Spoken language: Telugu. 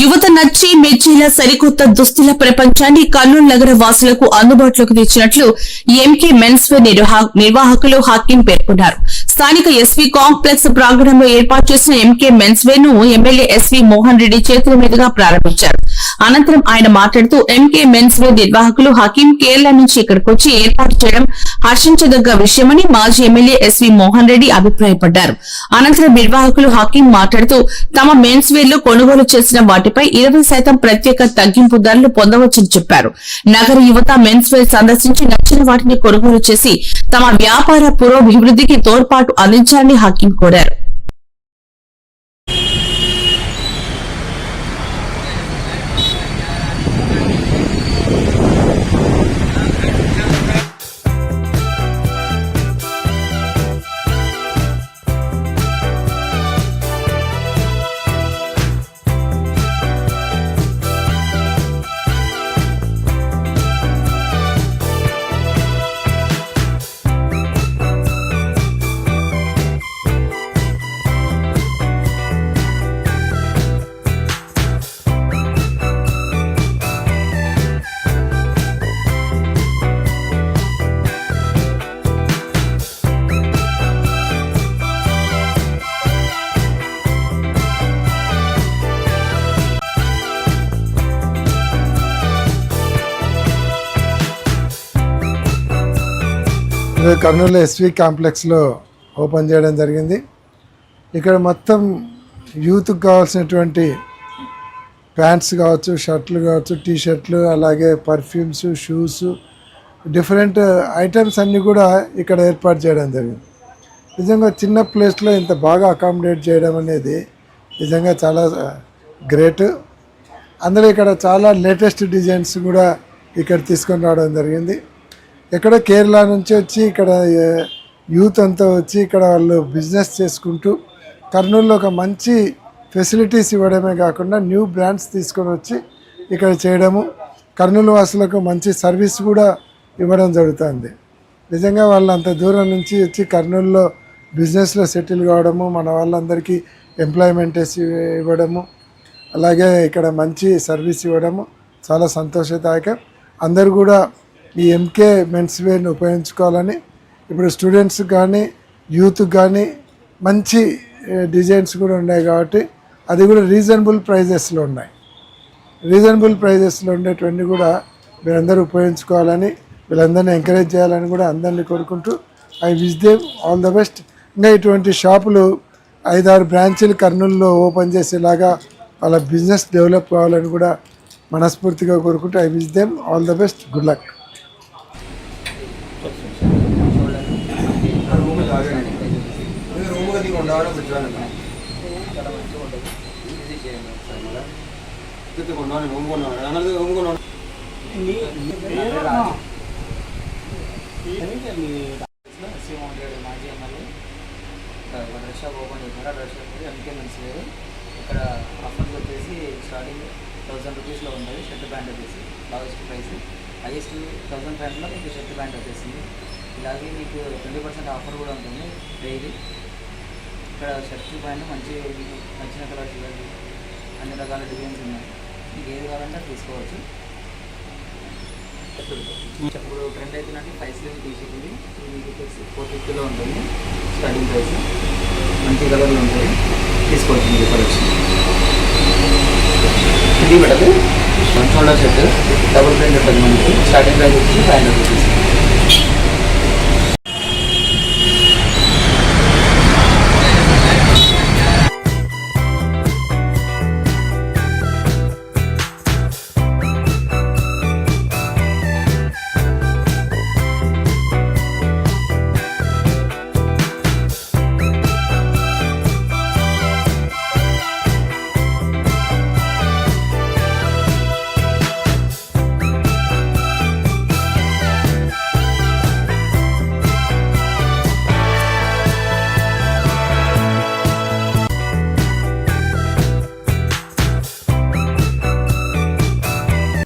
యువత నచ్చి మెచ్చేలా సరికొత్త దుస్తుల ప్రపంచాన్ని కర్నూలు నగర వాసులకు అందుబాటులోకి తెచ్చినట్లు ఎంకే మెన్స్ వేర్ నిర్వాహకులు హకీం పేర్కొన్నారు. స్థానిక ఎస్వీ కాంప్లెక్స్ ప్రాంగణంలో ఏర్పాటు చేసిన ఎంకే మెన్స్ వేర్ను ఎమ్మెల్యే ఎస్వీ మోహన్ రెడ్డి చేతుల మీదుగా ప్రారంభించారు. అనంతరం ఆయన మాట్లాడుతూ ఎంకే మెన్స్ వేర్ నిర్వాహకులు హకీం కేరళ నుంచి ఇక్కడికి వచ్చి ఏర్పాటు చేయడం హర్షించదగ్గ విషయమని మాజీ ఎమ్మెల్యే ఎస్వీ మోహన్ రెడ్డి అభిప్రాయపడ్డారు. అనంతరం నిర్వాహకులు హకీం మాట్లాడుతూ తమ మెన్స్ వేర్లో కొనుగోలు చేసిన వాటిపై ఇరవై శాతం ప్రత్యేక తగ్గింపు ధరలు పొందవచ్చని చెప్పారు. నగర యువత మెన్స్ వేర్ సందర్శించి నచ్చిన వాటిని కొనుగోలు చేసి తమ వ్యాపార పురోభివృద్ధికి తోడ్పాటు అందించాలని హకీం కోరారు. ఇది కర్నూలు ఎస్వి కాంప్లెక్స్లో ఓపెన్ చేయడం జరిగింది. ఇక్కడ మొత్తం యూత్కి కావాల్సినటువంటి ప్యాంట్స్ కావచ్చు షర్ట్లు కావచ్చు టీ షర్ట్లు అలాగే పర్ఫ్యూమ్స్ షూస్ డిఫరెంట్ ఐటమ్స్ అన్నీ కూడా ఇక్కడ ఏర్పాటు చేయడం జరిగింది. నిజంగా చిన్న ప్లేస్లో ఇంత బాగా అకామిడేట్ చేయడం అనేది నిజంగా చాలా గ్రేట్. అందులో ఇక్కడ చాలా లేటెస్ట్ డిజైన్స్ కూడా ఇక్కడ తీసుకొని రావడం జరిగింది. ఎక్కడ కేరళ నుంచి వచ్చి ఇక్కడ యూత్ అంతా వచ్చి ఇక్కడ వాళ్ళు బిజినెస్ చేసుకుంటూ కర్నూలులో ఒక మంచి ఫెసిలిటీస్ ఇవ్వడమే కాకుండా న్యూ బ్రాండ్స్ తీసుకొని వచ్చి ఇక్కడ చేయడము కర్నూలు వాసులకు మంచి సర్వీస్ కూడా ఇవ్వడం జరుగుతుంది. నిజంగా వాళ్ళు అంత దూరం నుంచి వచ్చి కర్నూలులో బిజినెస్లో సెటిల్ కావడము మన వాళ్ళందరికీ ఎంప్లాయ్మెంట్ ఇవ్వడము అలాగే ఇక్కడ మంచి సర్వీస్ ఇవ్వడము చాలా సంతోషదాయకం. అందరు కూడా ఈ ఎంకే మెన్స్ వేర్ని ఉపయోగించుకోవాలని ఇప్పుడు స్టూడెంట్స్ కానీ యూత్ కానీ మంచి డిజైన్స్ కూడా ఉన్నాయి కాబట్టి అది కూడా రీజనబుల్ ప్రైజెస్లో ఉన్నాయి. రీజనబుల్ ప్రైజెస్లో ఉండేటువంటి కూడా మీరందరూ ఉపయోగించుకోవాలని వీళ్ళందరినీ ఎంకరేజ్ చేయాలని కూడా అందరినీ కోరుకుంటూ I wish them all the best ఇంకా ఇటువంటి షాపులు ఐదారు బ్రాంచీలు కర్నూలులో ఓపెన్ చేసేలాగా వాళ్ళ బిజినెస్ డెవలప్ కావాలని కూడా మనస్ఫూర్తిగా కోరుకుంటూ I wish them all the best good luck room గది ఉండవడం పెట్టాలి కొన్నాను రూమ్ కొన్నాను అన్నది రూమ్ కొన్నాను మాజీ ఎమ్మెల్యే ఇక్కడ ఓపెన్ చేశారు ఆ అందుకే షాప్ ఎంకే ఇక్కడ ఆఫర్స్ వచ్చేసి స్టార్టింగ్ థౌసండ్ రూపీస్లో ఉంటుంది షర్ట్ ప్యాంట్ వచ్చేసి లావెస్ట్ ప్రైస్ హైయెస్ట్ థౌసండ్ ప్యాంట్లో మీకు షర్ట్ ప్యాంట్ వచ్చేసింది. ఇలాగే మీకు ట్వంటీ పర్సెంట్ ఆఫర్ కూడా ఉంటుంది డైలీ ఇక్కడ షర్ట్ ప్యాంట్ మంచి మీకు నచ్చిన కలర్స్ ఇవ్వండి అన్ని రకాల డిజైన్స్ ఉన్నాయి. మీకు ఏది కావాలంటే అది తీసుకోవచ్చు. ఇప్పుడు ట్రెండ్ అవుతున్నట్టు ఫైవ్ స్లీవ్ టీ ఇది ఫోర్ ఫిఫ్టీలో ఉంటుంది. స్టార్టింగ్ ప్రైస్ మంచి కలర్లు ఉంటాయి తీసుకోవచ్చు మీరు కలెక్షన్ ఇది పెట్టదు one shoulder set double print ఉంటుంది మనకి. స్టార్టింగ్ ప్రైస్ వచ్చి ఫైవ్ హండ్రెడ్ రూపీస్